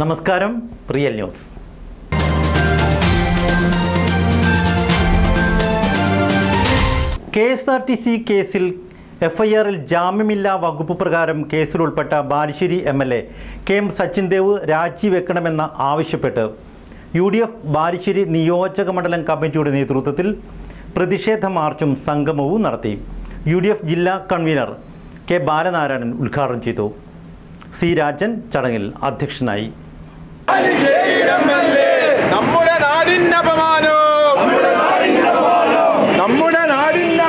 നമസ്കാരം real news. K S R T C കേസിൽ എഫ്ഐആറിൽ ജാമ്യമില്ലാ വകുപ്പ് പ്രകാരം കേസിൽ ഉൾപ്പെട്ട Balussery M L A K M Sachin Dev രാജിവെക്കണമെന്ന് ആവശ്യപ്പെട്ട് യു ഡി എഫ് ബാലുശ്ശേരി നിയോജക മണ്ഡലം കമ്മിറ്റിയുടെ നേതൃത്വത്തിൽ പ്രതിഷേധ മാർച്ചും സംഗമവും നടത്തി. യു ഡി എഫ് ജില്ലാ കൺവീനർ കെ ബാലനാരായണൻ ഉദ്ഘാടനം ചെയ്തു. സി രാജൻ ചടങ്ങിൽ അധ്യക്ഷനായി. നമ്മുടെ നാടിന്റെ നമ്മുടെ നാടിന്റെ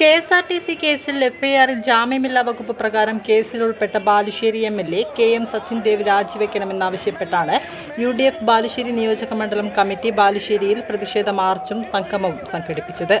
K S R T C കേസിൽ എഫ്ഐആറിൽ ജാമ്യമില്ലാ വകുപ്പ് പ്രകാരം കേസിൽ ഉൾപ്പെട്ട Balussery M L A K M Sachin Dev രാജിവെക്കണമെന്നാവശ്യപ്പെട്ടാണ് U D F Balussery നിയോജക മണ്ഡലം കമ്മിറ്റി ബാലുശ്ശേരിയിൽ പ്രതിഷേധ മാർച്ചും സംഗമവും സംഘടിപ്പിച്ചത്.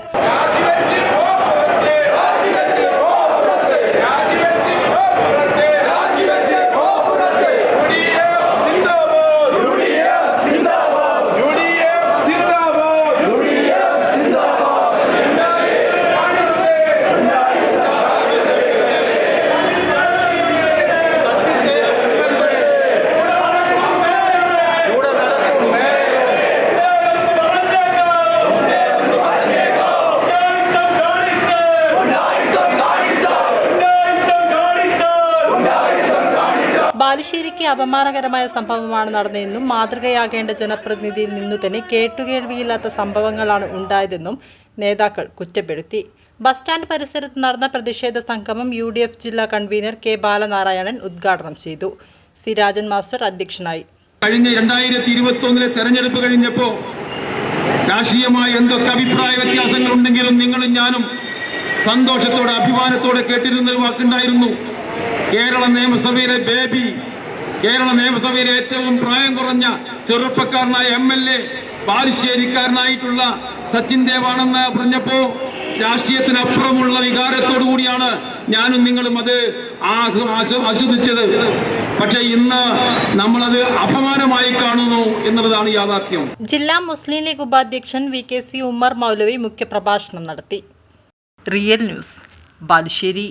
ബാലുശ്ശേരിക്ക് അപമാനകരമായ സംഭവമാണ് നടന്നതെന്നും മാതൃകയാകേണ്ട ജനപ്രതിനിധിയിൽ നിന്നു തന്നെ കേട്ടുകേൾവിയില്ലാത്ത സംഭവങ്ങളാണ് ഉണ്ടായതെന്നും നേതാക്കൾ കുറ്റപ്പെടുത്തി. ബസ് സ്റ്റാൻഡ് പരിസരത്ത് നടന്ന പ്രതിഷേധ സംഗമം യു ഡി എഫ് ജില്ലാ കൺവീനർ കെ ബാലനാരായണൻ ഉദ്ഘാടനം ചെയ്തു. സിരാജൻ മാസ്റ്റർ അധ്യക്ഷനായി. കഴിഞ്ഞ രണ്ടായിരത്തി ഇരുപത്തി ഒന്നിലെ തെരഞ്ഞെടുപ്പ് കഴിഞ്ഞപ്പോ രാഷ്ട്രീയമായ എന്തൊക്കെ അഭിപ്രായ വ്യത്യാസങ്ങൾ ഉണ്ടെങ്കിലും നിങ്ങളും ഞാനും സന്തോഷത്തോടെ അഭിമാനത്തോടെ കേട്ടിരുന്ന ഒരു വാക്കുണ്ടായിരുന്നു. കേരള നിയമസഭയിലെ ബേബി കേരള നിയമസഭയിലെ ഏറ്റവും പ്രായം കുറഞ്ഞ ചെറുപ്പക്കാരനായ എം എൽ എ ബാലുശ്ശേരിക്കാരനായിട്ടുള്ള സച്ചിൻ ദേവാണെന്ന് പറഞ്ഞപ്പോ രാഷ്ട്രീയത്തിനപ്പുറമുള്ള വികാരത്തോടു കൂടിയാണ് ഞാനും നിങ്ങളും അത് ആസ്വദിച്ചത്. പക്ഷെ ഇന്ന് നമ്മളത് അപമാനമായി കാണുന്നു എന്നുള്ളതാണ് യാഥാർത്ഥ്യം. ജില്ലാ മുസ്ലിം ലീഗ് ഉപാധ്യക്ഷൻ V K C Ummer Moulavi മുഖ്യപ്രഭാഷണം നടത്തി. Real news Balussery.